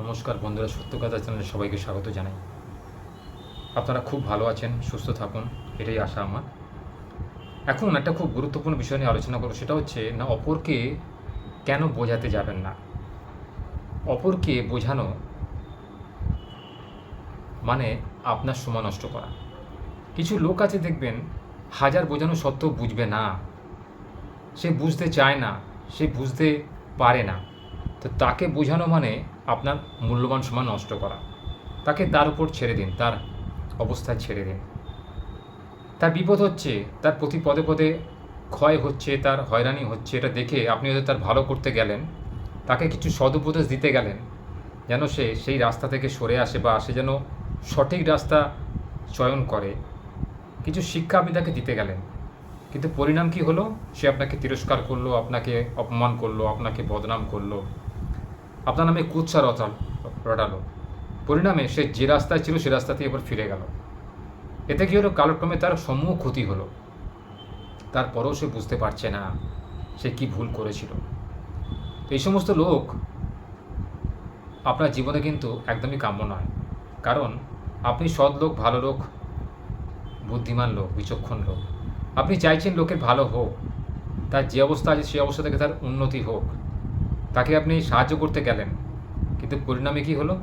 নমস্কার বন্ধুরা, সত্য কথা চ্যানেলে সবাইকে স্বাগত জানাই। আপনারা খুব ভালো আছেন, সুস্থ থাকুন, এটাই আশা আমার। এখন একটা খুব গুরুত্বপূর্ণ বিষয় নিয়ে আলোচনা করব, সেটা হচ্ছে, না, অপরকে কেন বোঝাতে যাবেন না? অপরকে বোঝানো মানে আপনার সময় নষ্ট করা। কিছু লোক আছে, দেখবেন, হাজার বোঝানো সত্ত্বেও বুঝবে না। সে বুঝতে চায় না, সে বুঝতে পারে না। তো তাকে বোঝানো মানে আপনার মূল্যবান সময় নষ্ট করা। তাকে তার উপর ছেড়ে দিন, তার অবস্থায় ছেড়ে দিন। তার বিপদ হচ্ছে, তার প্রতি পদে পদে ক্ষয় হচ্ছে, তার হয়রানি হচ্ছে, এটা দেখে আপনি হয়তো তার ভালো করতে গেলেন, তাকে কিছু সদুপদেশ দিতে গেলেন, যেন সে সেই রাস্তা থেকে সরে আসে বা সে যেন সঠিক রাস্তা চয়ন করে। কিছু শিক্ষা আপনি তাকে দিতে গেলেন, কিন্তু পরিণাম কি হলো? সে আপনাকে তিরস্কার করল, আপনাকে অপমান করল, আপনাকে বদনাম করল। আপনার নামে কুৎসা রটাল রটালো। পরিণামে সে যে রাস্তায় ছিল সে রাস্তাতেই এবার ফিরে গেল। এতে কি হলো? কালক্রমে তার সমূহ ক্ষতি হলো। তারপরেও সে বুঝতে পারছে না সে কি ভুল করেছিল। এই সমস্ত লোক আপনার জীবনে কিন্তু একদমই কাম্য নয়। কারণ আপনি সৎ লোক, ভালো লোক, বুদ্ধিমান লোক, বিচক্ষণ লোক। আপনি চাইছেন লোকের ভালো হোক, তার যে অবস্থা আছে সেই অবস্থা থেকে তার উন্নতি হোক। তাকে আপনি সাহায্য করতে গেলেন, কিন্তু পরিণামে কি হলো?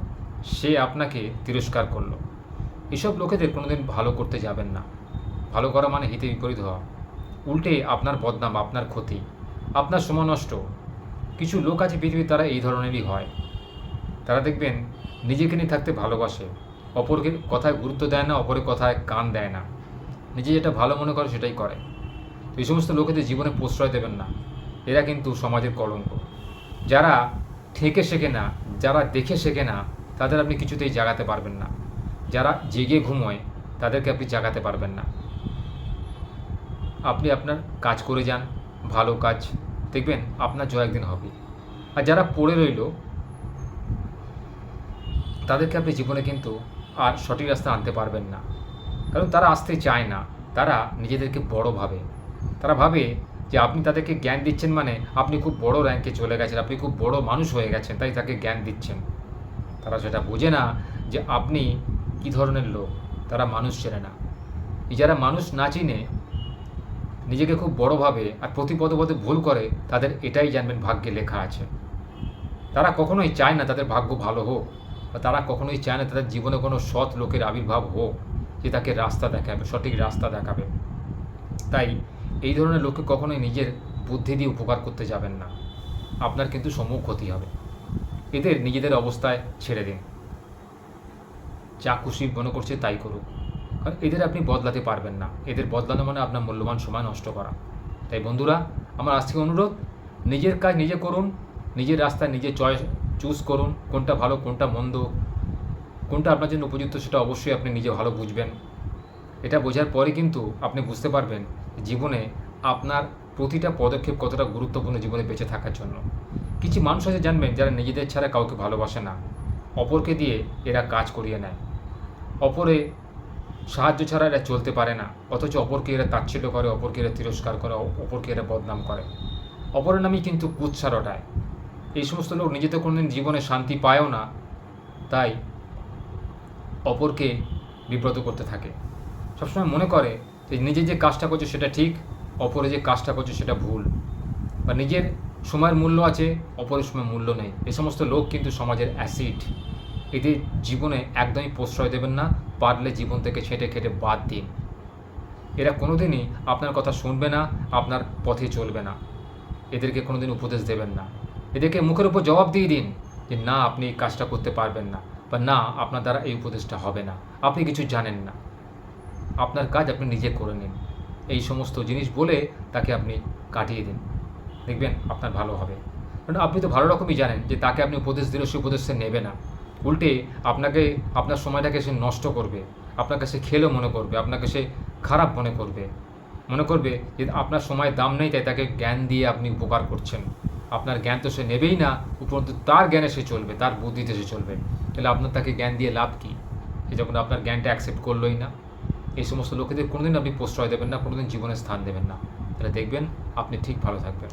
সে আপনাকে তিরস্কার করল। এসব লোকেদের কোনোদিন ভালো করতে যাবেন না। ভালো করা মানে হিতে বিপরীত হওয়া। উল্টে আপনার বদনাম, আপনার ক্ষতি, আপনার সময় নষ্ট। কিছু লোক আছে পৃথিবীর তারা এই ধরনেরই হয়। তারা দেখবেন নিজেকে নিয়ে থাকতে ভালোবাসে, অপরকে কথায় গুরুত্ব দেয় না, অপরের কথায় কান দেয় না। নিজে যেটা ভালো মনে করে সেটাই করে। এই সমস্ত লোকেদের জীবনে প্রশ্রয় দেবেন না। এরা কিন্তু সমাজের কলঙ্ক। যারা ঠেকে শেখে না, যারা দেখে শেখে না, তাদের আপনি কিছুতেই জাগাতে পারবেন না। যারা জেগে ঘুমোয়, তাদেরকে আপনি জাগাতে পারবেন না। আপনি আপনার কাজ করে যান, ভালো কাজ, দেখবেন আপনার জয় একদিন হবে। আর যারা পড়ে রইল, তাদেরকে আপনি জীবনে কিন্তু আর সঠিক রাস্তা আনতে পারবেন না। কারণ তারা আসতে চায় না, তারা নিজেদেরকে বড় ভাবে। তারা ভাবে যে আপনি তাদেরকে জ্ঞান দিচ্ছেন মানে আপনি খুব বড় র্যাঙ্কে চলে গেছেন, আপনি খুব বড় মানুষ হয়ে গেছেন, তাই তাকে জ্ঞান দিচ্ছেন। তারা সেটা বোঝে না যে আপনি কী ধরনের লোক, তারা মানুষ চেনে না। যারা মানুষ না চিনে, নিজেকে খুব বড় ভাবে আর প্রতি পদে ভুল করে, তাদের এটাই জানবেন ভাগ্যে লেখা আছে। তারা কখনোই চায় না তাদের ভাগ্য ভালো হোক, বা তারা কখনোই চায় না তাদের জীবনে কোনো সৎ লোকের আবির্ভাব হোক, যে তাকে রাস্তা দেখাবে, সঠিক রাস্তা দেখাবে। তাই এই ধরনের লোককে কখনোই নিজের বুদ্ধি দিয়ে উপকার করতে যাবেন না। আপনার কিন্তু সমূহ ক্ষতি হবে। এদের নিজেদের অবস্থায় ছেড়ে দিন। যা খুশি মনে করছে তাই করুক। কারণ এদের আপনি বদলাতে পারবেন না। এদের বদলানো মানে আপনার মূল্যবান সময় নষ্ট করা। তাই বন্ধুরা, আমার আজ থেকে অনুরোধ, নিজের কাজ নিজে করুন, নিজের রাস্তায় নিজে চয়েস চুজ করুন, কোনটা ভালো, কোনটা মন্দ, কোনটা আপনার জন্য উপযুক্ত সেটা অবশ্যই আপনি নিজে ভালো বুঝবেন। এটা বোঝার পরে কিন্তু আপনি বুঝতে পারবেন জীবনে আপনার প্রতিটা পদক্ষেপ কতটা গুরুত্বপূর্ণ জীবনে বেঁচে থাকার জন্য। কিছু মানুষ আছে জানবেন যারা নিজেদের ছাড়া কাউকে ভালোবাসে না। অপরকে দিয়ে এরা কাজ করিয়ে নেয়। অপরে সাহায্য ছাড়া এরা চলতে পারে না। অথচ অপরকে এরা তাচ্ছিল্য করে, অপরকে এরা তিরস্কার করে, অপরকে এরা বদনাম করে। অপরের নামই কিন্তু কুৎসা রটায়। এই সমস্ত লোক নিজেতে কোনোদিন জীবনে শান্তি পায়ও না। তাই অপরকে বিব্রত করতে থাকে। সবসময় মনে করে যে নিজে যে কাজটা করছে সেটা ঠিক অপরে যে কাজটা করছে সেটা ভুল। বা নিজের সময়ের মূল্য আছে, অপরের সময় মূল্য নেই। এ সমস্ত লোক কিন্তু সমাজের অ্যাসিড। এদের জীবনে একদমই প্রশ্রয় দেবেন না, পারলে জীবন থেকে ছেটে খেটে বাদ দিন। এরা কোনোদিনই আপনার কথা শুনবে না, আপনার পথে চলবে না। এদেরকে কোনোদিন উপদেশ দেবেন না। এদেরকে মুখের উপর জবাব দিয়ে দিন যে, না, আপনি এই কাজটা করতে পারবেন না। বা, না, আপনার দ্বারা এই উপদেশটা হবে না। আপনি কিছু জানেন না। আপনার কাজ আপনি নিজে করে নিন। এই সমস্ত জিনিস বলে তাকে আপনি কাটিয়ে দিন। দেখবেন আপনার ভালো হবে। কারণ আপনি তো ভালো রকমই জানেন যে তাকে আপনি উপদেশ দিলে সে উপদেশ সে নেবে না। উল্টে আপনাকে, আপনার সময়টাকে সে নষ্ট করবে। আপনাকে সে খেলো মনে করবে। আপনাকে সে খারাপ মনে করবে। মনে করবে যে আপনার সময় দাম নেই, তাই তাকে জ্ঞান দিয়ে আপনি উপকার করছেন। আপনার জ্ঞান তো সে নেবেই না, উপরন্তু তার জ্ঞানে সে চলবে, তার বুদ্ধিতে সে চলবে। তাহলে আপনার তাকে জ্ঞান দিয়ে লাভ কী? যখন আপনার জ্ঞানটা অ্যাকসেপ্ট করলোই না। এই সমস্ত লোকেদের কোনোদিন আপনি প্রশ্রয় দেবেন না, কোনোদিন জীবনে স্থান দেবেন না। তাহলে দেখবেন আপনি ঠিক ভালো থাকবেন।